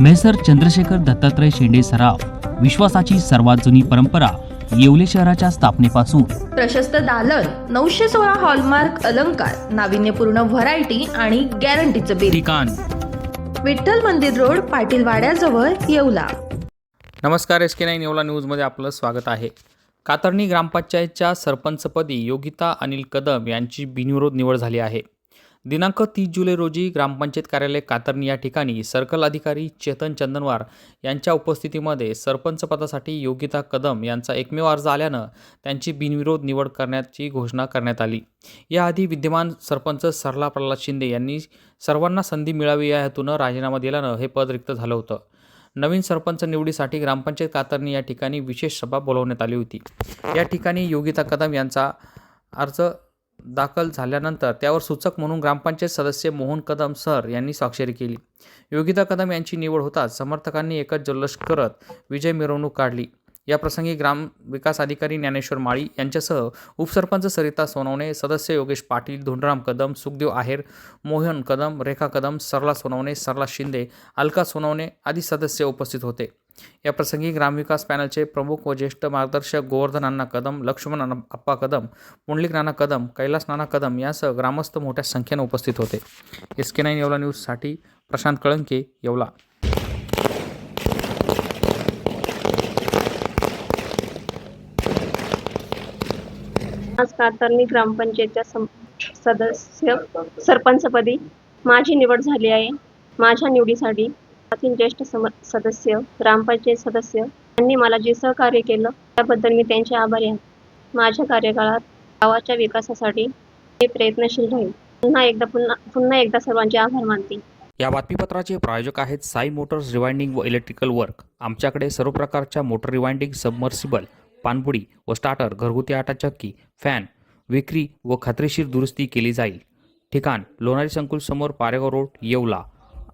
Measure Chandrashekhar Dattatray Shende सराफ विश्वासाची सर्वात जुनी परंपरा येवले शहराच्या स्थापनेपासून. प्रशस्त दालन नऊशे सोळा हॉलमार्क अलंकार नाविन्यपूर्ण व्हरायटी आणि गॅरंटीचं बिल. ठिकाण. विठ्ठल मंदिर रोड पाटील वाड्याजवळ येवला. नमस्कार एस के नाईन येवला न्यूजमध्ये आपलं स्वागत आहे. कातरणी ग्रामपंचायतच्या सरपंचपदी योगिता अनिल कदम यांची बिनविरोध निवड झाली आहे. दिनांक तीस जुलै रोजी ग्रामपंचायत कार्यालय कातरणी या ठिकाणी सर्कल अधिकारी चेतन चंदनवार यांच्या उपस्थितीमध्ये सरपंच पदासाठी योगिता कदम यांचा एकमेव अर्ज आल्यानं त्यांची बिनविरोध निवड करण्याची घोषणा करण्यात आली. याआधी विद्यमान सरपंच सरला प्रल्हाद शिंदे यांनी सर्वांना संधी मिळावी या हेतूनं राजीनामा दिल्यानं हे पद रिक्त झालं होतं. नवीन सरपंच निवडीसाठी ग्रामपंचायत कातरणी या ठिकाणी विशेष सभा बोलवण्यात आली होती. या ठिकाणी योगिता कदम यांचा अर्ज दाखल झाल्यानंतर त्यावर सूचक म्हणून ग्रामपंचायत सदस्य मोहन कदम सर यांनी स्वाक्षरी केली. योगिता कदम यांची निवड होताच समर्थकांनी एकच जल्लोष करत विजय मिरवणूक काढली. या प्रसंगी ग्राम विकास अधिकारी ज्ञानेश्वर माळी यांच्यासह उपसरपंच सरिता सोनवणे सदस्य योगेश पाटील धुंडराम कदम सुखदेव आहेर मोहन कदम रेखा कदम सरला सोनवणे सरला शिंदे अलका सोनवणे आदी सदस्य उपस्थित होते. या प्रसंगी ग्रामविकास पॅनलचे प्रमुख व ज्येष्ठ मार्गदर्शक गोवर्धन अण्णा कदम लक्ष्मण अप्पा कदम पुंडलिक नाना कदम कैलास नाना कदम यासह ग्रामस्थ मोठ्या संख्येने उपस्थित होते. एस के नाईन येवला न्यूजसाठी प्रशांत कळंके येवला. आज मी ग्रामपंचायतच्या सदस्य सरपंचपदी माझी निवड झाली आहे. माझ्या निवडीसाठी अति ज्येष्ठ सम सदस्य ग्रामपंचायत सदस्य यांनी मला जे सहकार्य केलं त्याबद्दल मी त्यांचे आभारी आहे. माझ्या कार्यकाळात गावाच्या विकासासाठी मी प्रयत्नशील राहील पुन्हा एकदा पुन्हा पुन्हा एकदा सर्वांचे आभार मानते. या बातमीपत्राचे प्रायोजक आहेत साई मोटर्स रिवाइंडिंग व इलेक्ट्रिकल वर्क. आमच्याकडे सर्व प्रकारच्या मोटर रिवाइंडिंग सबमर्सिबल पाणबुडी व स्टार्टर घरगुती आटा चक्की फॅन विक्री व खात्रीशीर दुरुस्ती केली जाईल. ठिकाण लोणारी संकुल समोर पारेगाव रोड येवला.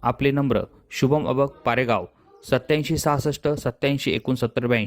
आपले नंबर शुभम अबक पारेगाव सत्याऐंशी सहासष्ट सत्याऐंशी एकोणसत्तर ब्याऐंशी.